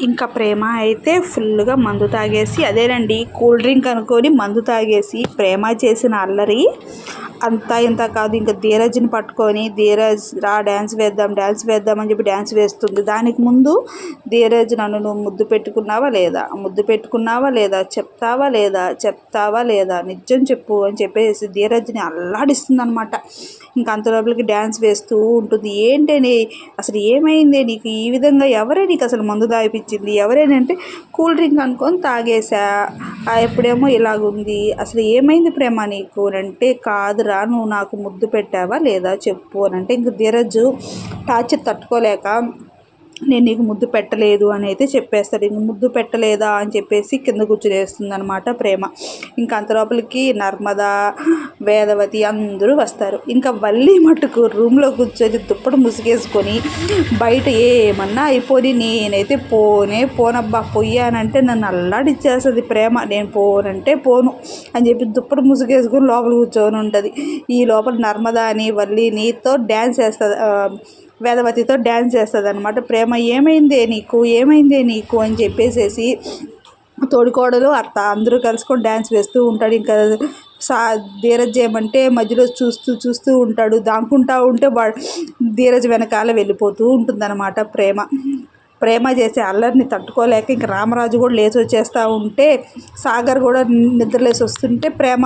ఇంకా ప్రేమ అయితే ఫుల్గా మందు తాగేసి అదేనండి కూల్ డ్రింక్ అనుకొని మందు తాగేసి ప్రేమ చేసిన అల్లరి. అంతా ఇంత కాదు ఇంకా ధీరజ్ని పట్టుకొని ధీరజ్ రా డ్యాన్స్ వేద్దాం డ్యాన్స్ వేద్దాం అని చెప్పి డ్యాన్స్ వేస్తుంది. దానికి ముందు ధీరజ్ నన్ను నువ్వు ముద్దు పెట్టుకున్నావా లేదా? ముద్దు పెట్టుకున్నావా లేదా? చెప్తావా లేదా? చెప్తావా లేదా? నిజం చెప్పు అని చెప్పేసి ధీరజ్ని అల్లాడిస్తుంది అనమాట ఇంకా అంత లోపలికి డ్యాన్స్ వేస్తూ ఉంటుంది. ఏంటని? అసలు ఏమైంది? నీకు ఈ విధంగా ఎవరే నీకు అసలు మందు తాగిపించింది? ఎవరైనా అంటే కూల్ డ్రింక్ అనుకొని తాగేసా ఎప్పుడేమో ఇలాగుంది. అసలు ఏమైంది ప్రేమ నీకు? అని అంటే కాదురా నువ్వు నాకు ముద్దు పెట్టావా లేదా చెప్పు అని అంటే ఇంక ధీరజ్ టార్చర్ తట్టుకోలేక నేను నీకు ముద్దు పెట్టలేదు అని అయితే చెప్పేస్తాడు. ఇంక ముద్దు పెట్టలేదా? అని చెప్పేసి కింద కూర్చునేస్తుంది అనమాట ప్రేమ. ఇంకా అంత లోపలికి నర్మద వేదవతి అందరూ వస్తారు. ఇంకా వల్లి మటుకు రూమ్లో కూర్చొని దుప్పటి ముసుగేసుకొని బయట ఏమన్నా అయిపోయి నేనైతే పోనే పోనబ్బా పోయానంటే నన్ను అల్లాడిచ్చేస్తుంది ప్రేమ. నేను పోనంటే పోను అని చెప్పి దుప్పటి ముసుగేసుకొని లోపల కూర్చొని ఉంటుంది. ఈ లోపల నర్మదాని వల్లి నీతో డ్యాన్స్ వేస్తుంది వేదవతితో డ్యాన్స్ చేస్తుంది అనమాట ప్రేమ ఏమైందే నీకు? ఏమైందే నీకు? అని చెప్పేసేసి తోడికోడలు అత్త అందరూ కలుసుకొని డ్యాన్స్ వేస్తూ ఉంటాడు. ఇంకా సా ధీరజ్ ఏమంటే మధ్యలో చూస్తూ చూస్తూ ఉంటాడు. దాక్కుంటా ఉంటే వా ధీరజ్ వెనకాల వెళ్ళిపోతూ ఉంటుందన్నమాట ప్రేమ. ప్రేమ చేసే అల్లరిని తట్టుకోలేక ఇంకా రామరాజు కూడా లేచి వచ్చేస్తూ ఉంటే సాగర్ కూడా నిద్రలేసి వస్తుంటే ప్రేమ